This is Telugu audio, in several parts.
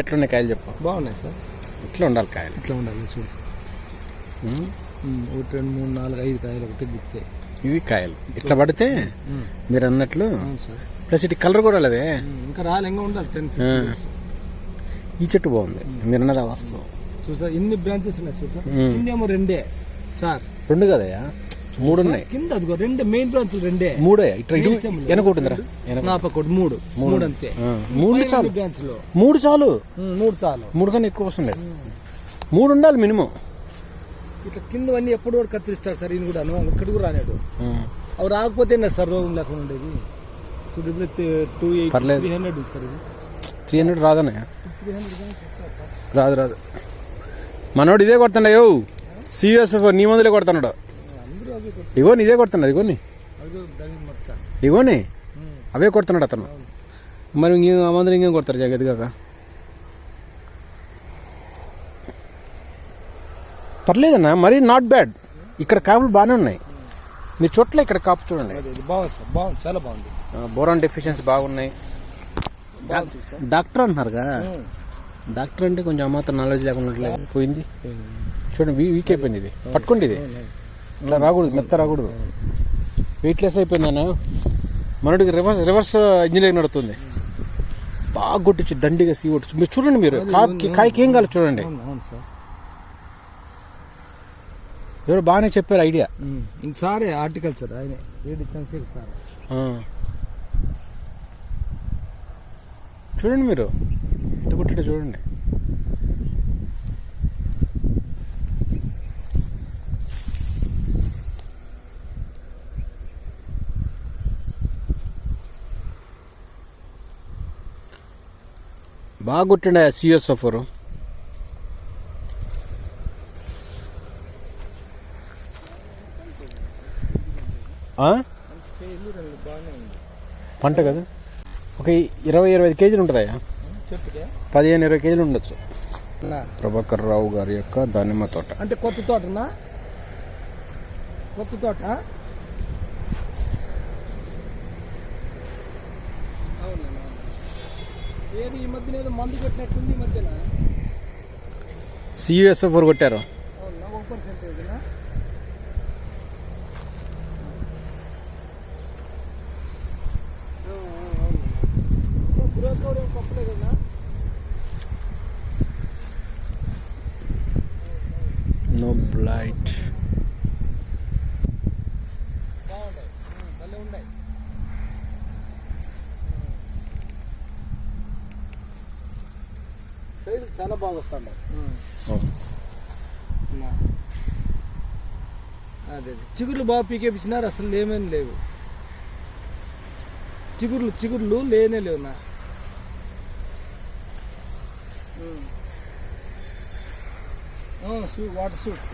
ఎట్లున్నాయి కాయలు చెప్పు. బాగున్నాయి సార్. ఇట్లా ఉండాలి కాయలు. ఇట్లా ఉండాలి చూడు ఒకటి రెండు మూడు నాలుగు ఐదు కాయలు ఒకటి గుర్తాయి ఇవి కాయలు. ఇట్లా పడితే మీరు అన్నట్లు ప్లస్ ఇటు కలర్ కూడా లేదే? ఇంకా రాలింగా ఉండాలి టెన్. ఈ చెట్టు బాగుంది. మీరు అన్నది ఆ వాస్తవం. చూసా ఇన్ని బ్రాంచెస్ ఉన్నాయి చూసా. కిందేమో రెండే. సార్. రెండు కదయ్యా? మూడు ఉన్నాయి. కింద అదిగో రెండే మెయిన్ బ్రాంచ్ రెండే. మూడే. ఇట్లా ఇటు Main stem లో. వెనక ఉంటుందిరా వెనక నా పక్కటి మూడు. మూడు. అంతే. మూడు చాలు. బ్రాంచ్లో. మూడు చాలు. మూడు చాలు. మూడు కన్నా ఎక్కువ వస్తుంది మూడు ఉండాలి మినిమం. ఇట్లా కిందవన్నీ ఎప్పుడు వరకు కత్తిరిస్తారు సార్ ఈయన కూడాను. ఇక్కడ కూడా రానేడు అవి రాకపోతే నా సార్ రోగం లేకుండా ఉండేది? ఇప్పుడు two eight. Three hundred sir ఇది. త్రీ హండ్రెడ్ హండ్రెడ్ రాదు రాదు. మనోడు ఇదే కొడుతుండ యో. సిఎస్ఎఫ్ నీ మందులే కొడుతున్నాడు. అందరూ అవి కొట్టు ఇగో ఇదే కొడుతున్నాడు ఇగోని ఇగోని అవే కొడుతున్నాడు అతను. మరి మందులు ఇంకేం కొడతారు జగతి కాక పర్లేదన్నా మరీ నాట్ బ్యాడ్ ఇక్కడ కాపులు బాగానే ఉన్నాయి. మీ చోట్ల ఇక్కడ కాపు చూడండి. బాగుంది సార్ బాగుంది చాలా బాగుంది. బోరాన్ డెఫిషియన్సీ బాగున్నాయి. డాక్టర్ అంటున్నారుగా డాక్టర్ అంటే కొంచెం అమాత్రం నాలెడ్జ్ లేకుండా పోయింది. చూడండి వీక్ అయిపోయింది ఇది. పట్టుకోండి ఇది. ఇట్లా రాకూడదు మెత్త రాకూడదు. వెయిట్లెస్ అయిపోయిందన్న మనడికి రివర్స్ రివర్స్ ఇంజనీరింగ్ నడుతుంది. బాగా కొట్టించి దండిగా సీ కొట్టించి. మీరు చూడండి మీరు కాయకి ఏం కాదు చూడండి. సార్. ఎవరు బాగానే చెప్పారు ఐడియా. సారే హార్టికల్చర్ ఆయనే. సార్. చూడండి మీరు. ఇటు కొట్టిట చూడండి. బాగా కొట్టిండ సిఎస్ సఫరు పంట కదా? ఒక ఇరవై ఇరవై ఐదు కేజీలు ఉంటుందయ్యా. పదిహేను ఇరవై కేజీలు ఉండొచ్చు. ప్రభాకర్ రావు గారి యొక్క దానిమ్మ తోట. అంటే కొత్త తోటనా? కొత్త తోట అవునా ఏది ఈ మధ్యన ఏదో మందు కొట్టినట్టుంది ఈ మధ్యన? సియుఎస్ఎఫ్ కొట్టారు అవునా ఒక పర్సెంటేజ్నా గ్రోత్ కూడా ఏం గొప్పలే కదా నో బ్లైట్ బాగుంటాయి భలే ఉన్నాయి సైజు చాలా బాగా వస్తున్నాయి అదే అదే. చిగుర్లు బాగా పీకేపించినారు అసలు ఏమేమి లేవు. చిగుర్లు చిగుర్లు లేనే లేవు నా. Water shoots.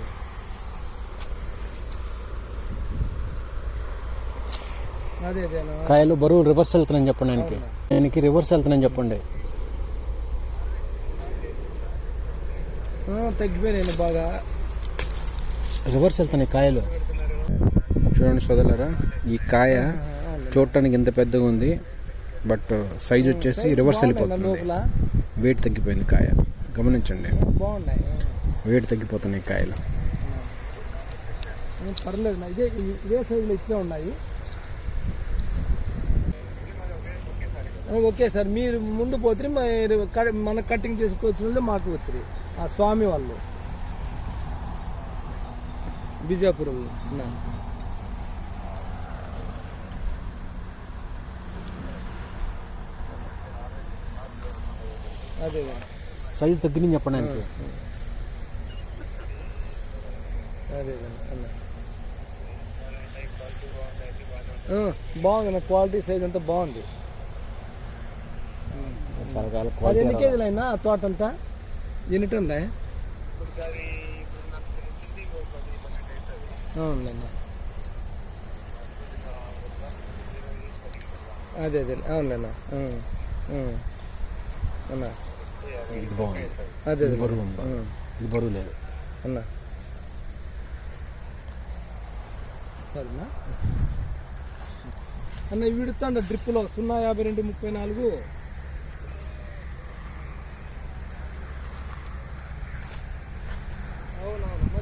అదే అదే నా. కాయలు బరువు రివర్స్ వెళ్తున్నాయని చెప్పండి ఆయనకి. ఆయనకి రివర్స్ వెళ్తున్నాయని చెప్పండి. తగ్గిపోయినాయి బాగా. రివర్స్ వెళ్తున్నాయి కాయలు. చూడండి సోదరులారా ఈ కాయ చూడటానికి ఇంత పెద్దగా ఉంది బట్ సైజ్ వచ్చేసి రివర్స్ వెళ్ళిపోతుంది. లోపల. వెయిట్ తగ్గిపోయింది కాయ. గమనించండి. బాగున్నాయి. వెయిట్ తగ్గిపోతున్నాయి కాయలు. పర్లేదు నా ఇదే ఇదే సైజులో ఇట్లే ఉన్నాయి. ఓకే సార్ మీరు ముందు పోతే మన కటింగ్ చేసుకోవచ్చు వాళ్ళే మాకు వచ్చి ఆ స్వామి వాళ్ళు. బిజాపురం. అదే. సైజ్ తగ్గిందని చెప్పండి ఆయనకి. అదే అన్న. బాగుంది నా క్వాలిటీ సైజ్ అంతా బాగుంది. సరకాల అది క్వాలిటీ ఎన్ని కేజీలు అయినా ఆ తోట అంతా? టన్నులే అవునులేనా అదే అదే. అవునులేనా. అన్నా. ఇది బాగుంది. అదే ఇది అదే బరువు ఉంది. ఇది బరువు లేదు. అన్నా. సరేనా? అన్న ఇవి విడుతాండ డ్రిప్పులో సున్నా యాభై రెండు ముప్పై నాలుగు ఏంటో వస్తున్నారు ఇప్పుడు అవునండి అవునండి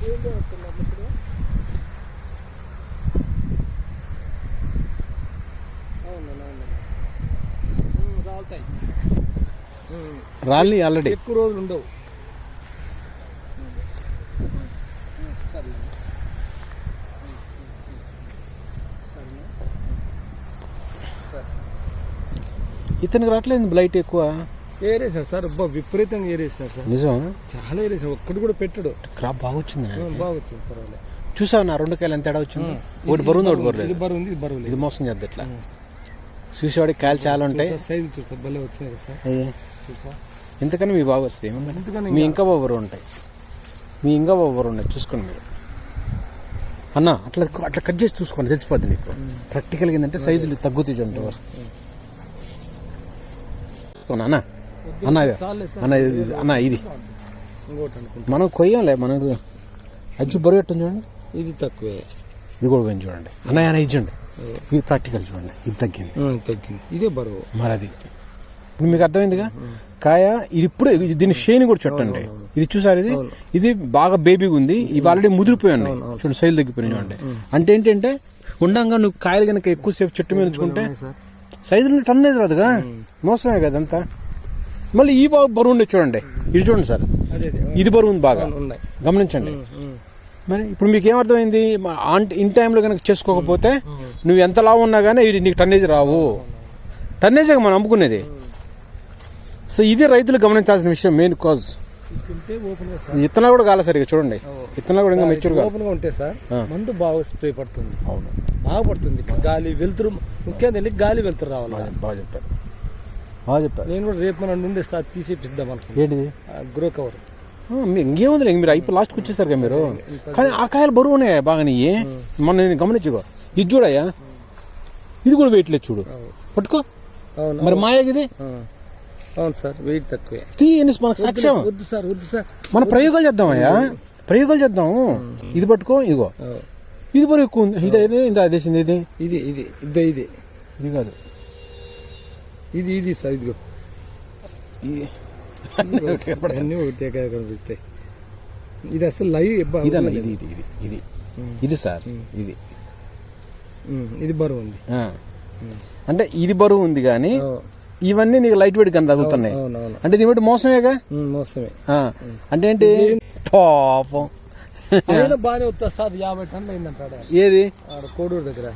రాలుతాయి. రాలి ఆల్రెడీ ఎక్కువ రోజులు ఉండవు ఇతనికి రావట్లేదు బ్లైట్ ఎక్కువ ఏరేసారు సార్? అబ్బా విపరీతంగా ఏరేసినారు సార్. నిజం చాలా ఏరేసారు ఒక్కడు కూడా పెట్టడు. క్రాప్ బాగా వచ్చింది బాగా వచ్చింది పర్వాలేదు. చూసావు నా రెండు కాయలు ఎంత తేడా వచ్చింది? ఒకటి బరువు ఒకటి బరువు ఇది బరువు ఇది బరువు ఇది మోసం చేద్ది ఇట్లా. చూసేవాడికి కాయలు చాలా ఉంటాయి. సైజు చూసా భలే వచ్చినాయి సార్. చూసా. ఇంతకన్నా మీ బాగా వస్తాయి మీ ఇంకా? బాగా బరువు ఉంటాయి. మీ ఇంకా బాగా బరువు ఉన్నాయి. చూసుకోండి మీరు. అన్న అట్లా అట్లా కట్ చేసి చూసుకోండి తెలిసిపోద్ది నీకు. ప్రాక్టికల్గా ఏంటంటే సైజులు తగ్గుతాయి చూడండి అన్న. అన్న అన్న ఇది అన్న ఇది. మనం కొయ్యంలే మనకు అజ్జు బరువు ఎట్టుంది చూడండి. ఇది తక్కువే. ఇది కూడా కొంచెం చూడండి. అన్నయ్య అన్న ఇది చూడండి. ఇది ప్రాక్టికల్ చూడండి. ఇది తగ్గింది. తగ్గింది. ఇదే బరువు. మరి అది. ఇప్పుడు మీకు అర్థమైందిగా? కాయ ఇది ఇప్పుడు దీని షేని కూడా చుట్టండి. ఇది చూసారు ఇది? ఇది బాగా బేబీగా ఉంది. ఇవి ఆల్రెడీ ముదిరిపోయి ఉన్నాయి. చూడండి సైజు తగ్గిపోయినాయి చూడండి. అంటే ఏంటంటే ఉండంగా నువ్వు కాయలు కనుక ఎక్కువసేపు చెట్టు మీద ఉంచుకుంటే టన్ అనేది రాదుగా? మోసమే కదా అంతా మళ్ళీ ఈ బాగా బరువు ఉండే చూడండి. ఇది చూడండి సార్. ఇది బరువు ఉంది బాగా గమనించండి. మరి ఇప్పుడు మీకు ఏమర్థమైంది? ఆంట్ ఇన్ టైంలో కనుక చేసుకోకపోతే నువ్వు ఎంత లావు ఉన్నా కానీ ఇది నీకు టన్నేజ్ రావు. టన్నేజ్ మనం అమ్ముకునేది. సో ఇది రైతులు గమనించాల్సిన విషయం మెయిన్ కాజ్ విత్తనాలు కూడా కాలే సరిగా చూడండి. విత్తనాలు కూడా ఇంకా మెచ్యూర్ ఓపెన్గా. ఉంటే సార్. మందు బాగా స్ప్రే పడుతుంది. అవును. బాగా పడుతుంది. గాలి వెళ్తురు ముఖ్యంగా గాలి వెళ్తురు రావాలి. బాగా చెప్పారు. చెప్పారు నేను కూడా రేపు మన నుండి సార్ తీసేపిద్దాం అనుకుంటున్నా. ఏంటిది? Grow cover. ఇంకేముంది ఇంక మీరు అయిపోయి లాస్ట్కి వచ్చేసారు కదా మీరు. కానీ ఆ కాయలు బరువు ఉన్నాయి బాగా నీ మొన్న నేను గమనించుకో. ఇది చూడయ్యా. ఇది కూడా వెయిట్ లేదు చూడు. పట్టుకో. అవును మరి మాయకి ఇది ఆ. అవును సార్ వెయిట్ తక్కువే. తీ ఎన్ని- మనకు సాక్ష్యం. వద్దు సార్ వద్దు సార్. మన ప్రయోగాలు చేద్దామయ్యా ప్రయోగాలు చేద్దాం. ఇది పట్టుకో ఇదిగో. ఇది బరువు ఎక్కువ ఉంది. ఇది ఇది ఇంత అదేసింది ఇది ఇది. ఇది ఇద్దో ఇది. ఇది కాదు. ఇది ఇది సార్ ఇదిగో. ఇది అన్నీ ఒకటే కనిపిస్తాయి. ఇది అసలు లైవ్ ఇదన్న ఇది ఇది ఇది ఇది. ఇది సార్ ఇది. ఇది బరువు ఉంది. అంటే ఇది బరువు ఉంది కానీ. ఇవన్నీ నీకు లైట్ వెయిట్ కన్నా తగులుతున్నాయి. అంటే దీని బట్టి మోసమేగా? మోసమే. అంటే ఏంటి? పాపం. బాగానే వస్తా సార్ యాభై టన్నులు అయిందంటాడు? ఏది? కోడూరు దగ్గర.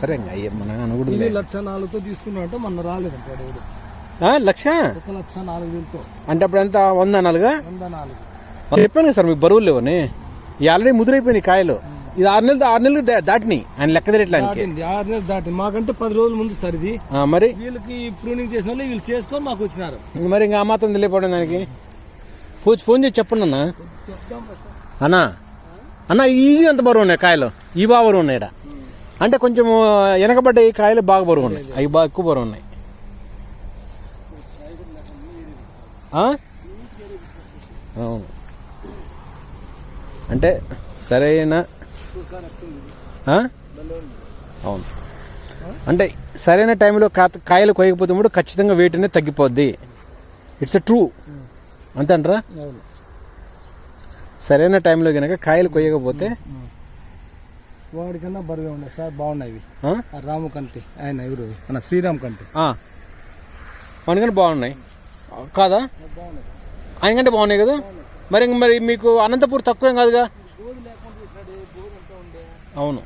సరే అయ్యే మన అనకూడదు లక్ష నాలుగుతో తీసుకున్నా అంటే మొన్న రాలేదంటాడు ఎవడు. లక్ష? ఒక లక్ష నాలుగు వేలతో. అంటే అప్పుడు ఎంత? వంద నాలుగా? వంద నాలుగు. చెప్పాను కదా సార్ మీకు బరువులు లేవని. ఈ ఆల్రెడీ ముదిరైపోయినాయి కాయలు. ఇది ఆరు నెలలు ఆరు నెలలు దాటినాయి. ఆయన లెక్క తిరగట్డానికి దాటింది. ఆరు నెలలు దాటి మాకంటే పది రోజుల ముందు సార్ ఇది. మరి? వీళ్ళకి ప్రూనింగ్ చేసిన వాళ్ళు వీళ్ళు చేసుకొని మాకు వచ్చినారు. మరి ఇంకా ఆ మాత్రం తెలియపోవడం దానికి. ఫోన్ ఫోన్ చేసి చెప్పండి అన్న. అన్న. అన్న ఈజీ ఎంత బరువు ఉన్నాయి కాయలు? ఈ బాగా బరువు ఉన్నాయి. అంటే కొంచెం వెనకబడ్డ ఈ కాయలు బాగా బరువు ఉన్నాయి. అవి బాగా ఎక్కువ బరువు ఉన్నాయి? అవును. అంటే సరైన? అవును. అంటే సరైన టైంలో కా- కాయలు కొయ్యకపోతే కూడా ఖచ్చితంగా వెయిట్ అనేది తగ్గిపోద్ది. ఇట్స్ ఎ ట్రూ అంతే అంటారా? సరైన టైంలో కనుక కాయలు కొయ్యకపోతే వాడికన్నా బరువే ఉన్నాయి సార్ బాగున్నాయి రాము కంటి ఆయన ఎవరు? మన శ్రీరామ్ కంటి. ఆ. మనకంటే బాగున్నాయి. కాదా? ఆయన కంటే బాగున్నాయి కదా? మరి ఇంక మరి మీకు అనంతపూర్ తక్కువేం కాదుగా? అవును.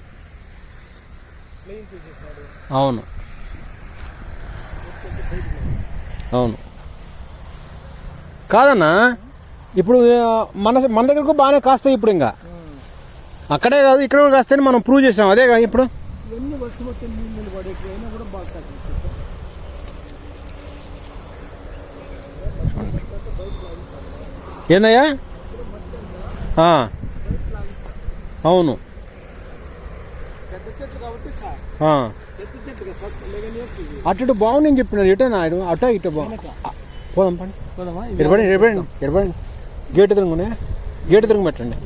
అవును. అవును. కాదన్నా? ఇప్పుడు మన మన దగ్గరకు బాగానే కాస్తాయి ఇప్పుడు ఇంకా. అక్కడే కాదు ఇక్కడ కూడా కాస్తాయని మనం ప్రూవ్ చేసాం. అదే కదా ఇప్పుడు? బాగా. ఏందయ్యా. అవును. అటు ఇటు బాగుంది చెప్పినాడు ఇటే నాయుడు అటో ఇటు బా ఆ, పోదాం పండి పోదామా? ఇరపండి ఇరపండి ఇరపండి గేటు తిరుగునే గేటు తిరుగు పెట్టండి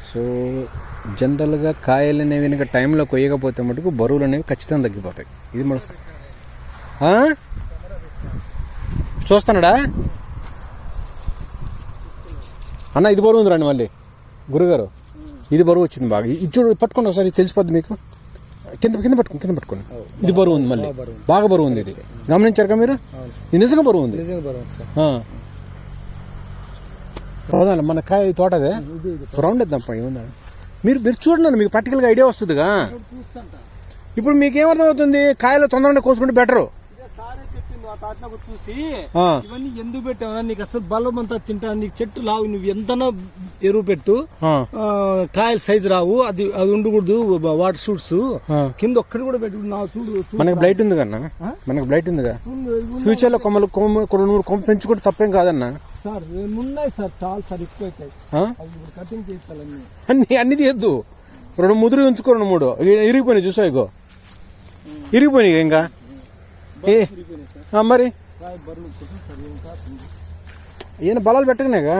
సో జనరల్గా కాయలు అనేవి కనుక టైంలో కొయ్యకపోతే మటుకు బరువులు అనేవి ఖచ్చితంగా తగ్గిపోతాయి. ఇది మన? చూస్తున్నాడా? అన్న ఇది బరువు ఉంది రండి మళ్ళీ. గురుగారు ఇది బరువు వచ్చింది బాగా. ఇది చూడు పట్టుకోండి ఒకసారి తెలిసిపోద్ది మీకు. కింద కింద పట్టుకోండి కింద పట్టుకోండి. ఇది బరువు ఉంది మళ్ళీ. బాగా బరువు ఉంది. ఇది. గమనించారుగా మీరు? అవును. ఇది నిజంగా బరువు ఉంది నిజంగా బరువు సార్ ఆ. అవునా మన కాయ తోట అదే ఇది ఇది రౌండ్ ఇద్దాంపా ఏముందా మీరు మీరు చూడండి మీకు ప్రాక్టికల్గా ఐడియా వస్తుందిగా ఇప్పుడు మీకు ఏమర్థం అవుతుంది కాయలు తొందరగా కోసుకుంటే బెటరు చూసి. ఇవన్నీ ఎందుకు పెట్టావా నీకు అసలు బలం అంతా తింటా నీకు చెట్టు లావు నువ్వు ఎంతనో ఎరువు పెట్టు కాయలు సైజు రావు అది అది ఉండకూడదు వాటర్ షూట్స్. కింద ఒక్కటి కూడా పెట్టు నా చూడు. మనకి బ్లైట్ ఉంది కన్నా? మనకి బ్లైట్ ఉందిగా ఉంది. ఫ్యూచర్లో కొమ్మలు కొమ్మ మూడు కొమ్మ పెంచుకుంటే తప్పేం కాదన్నా సార్ ఉన్నాయి సార్ చాలా సార్ ఎక్కువ అవుతాయి కటింగ్ చేస్తాను అన్ని అన్ని తీయద్దు. రెండు ముదురు ఉంచుకో రెండు మూడు. ఇరిగిపోయినాయి చూసా ఇగో. ఇరిగిపోయినాయి ఇంకా ఏ? మరి? ఈయన బలాలు పెట్టకనేగా.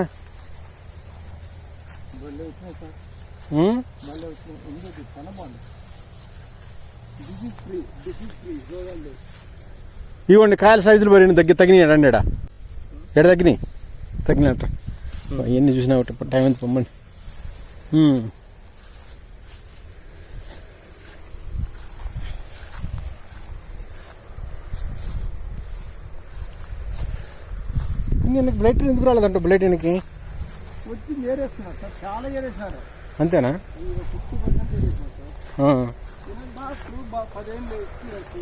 ఇవ్వండి కాయల సైజులు మరి దగ్గర తగినాయి రండి ఎడ? ఎడ తగ్గినాయి? తగినట్ట. ఇవన్నీ చూసినా ఒకటి టైం ఎంత పొమ్మని ఉం. నేను బ్లైట్ ఎందుకు రాలేదంట బ్లైట్ వెనక్కి వచ్చి ఏరేస్తున్నారు సార్ చాలా ఏరేసినారు అంతేనా? ఫిఫ్టీ పర్సెంట్ పదేళ్ళు ఎక్స్పీరియన్స్.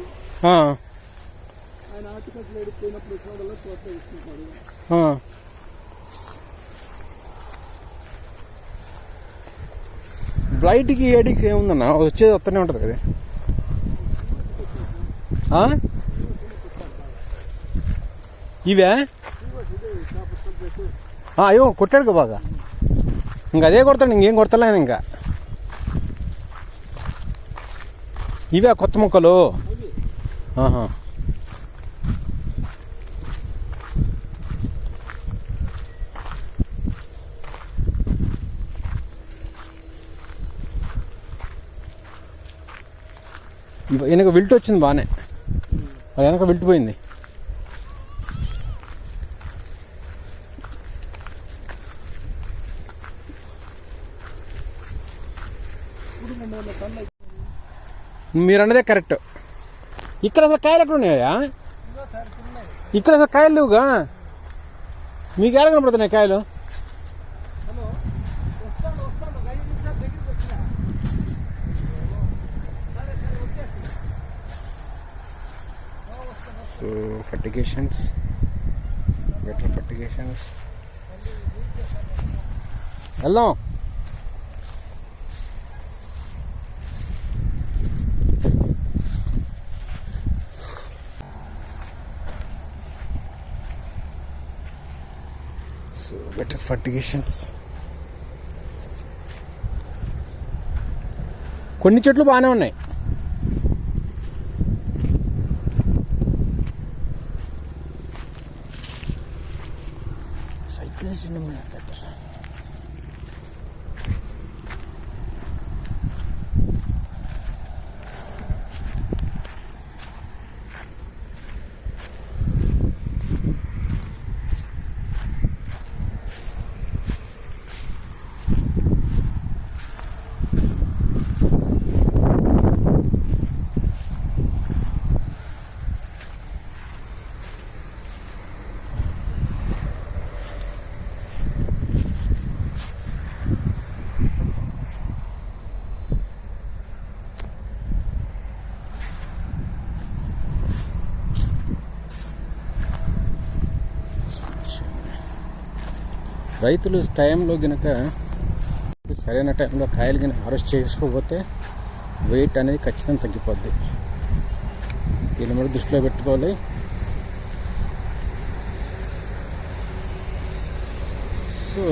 ఆయన ఆర్టికల్స్ వచ్చినప్పుడు ఫ్లైట్కి ఏడిక్స్ ఏముందన్నా ఏడికి ఏముందన్న? వచ్చేది వస్తూనే ఉంటుంది కదా. ఇవే? అయ్యో కొట్టాడు కదా బాగా. ఇంకా అదే కొడతాడు ఇంకేం కొడతలే ఆయన ఇంకా. ఇవే కొత్త మొక్కలు? ఆహా. వెనక విల్ట్ వచ్చింది బాగానే అది వెనక విల్ట్ పోయింది మీరు అన్నదే కరెక్ట్. ఇక్కడ అసలు కాయలు ఎక్కడ ఉన్నాయా? ఇక్కడ అసలు కాయలు లేవుగా? మీకు ఎలా కనపడుతున్నాయి కాయలు హలో వస్తాను వస్తాను ఒక ఐదు నిమిషాలు దగ్గరికి వచ్చినా సరే సరే వచ్చేస్తాను సో ఫర్టిగేషన్స్ గట్టర్ ఫర్టిగేషన్స్ వెళ్దాం సో గట్టర్ ఫర్టిగేషన్స్ కొన్ని చెట్లు బాగానే ఉన్నాయి. రైతులు టైంలో గనక సరైన టైంలో కాయలు కనుక హారెస్ట్ చేసుకోకపోతే వెయిట్ అనేది ఖచ్చితంగా తగ్గిపోద్ది. దీన్ని కూడా దృష్టిలో పెట్టుకోవాలి. సో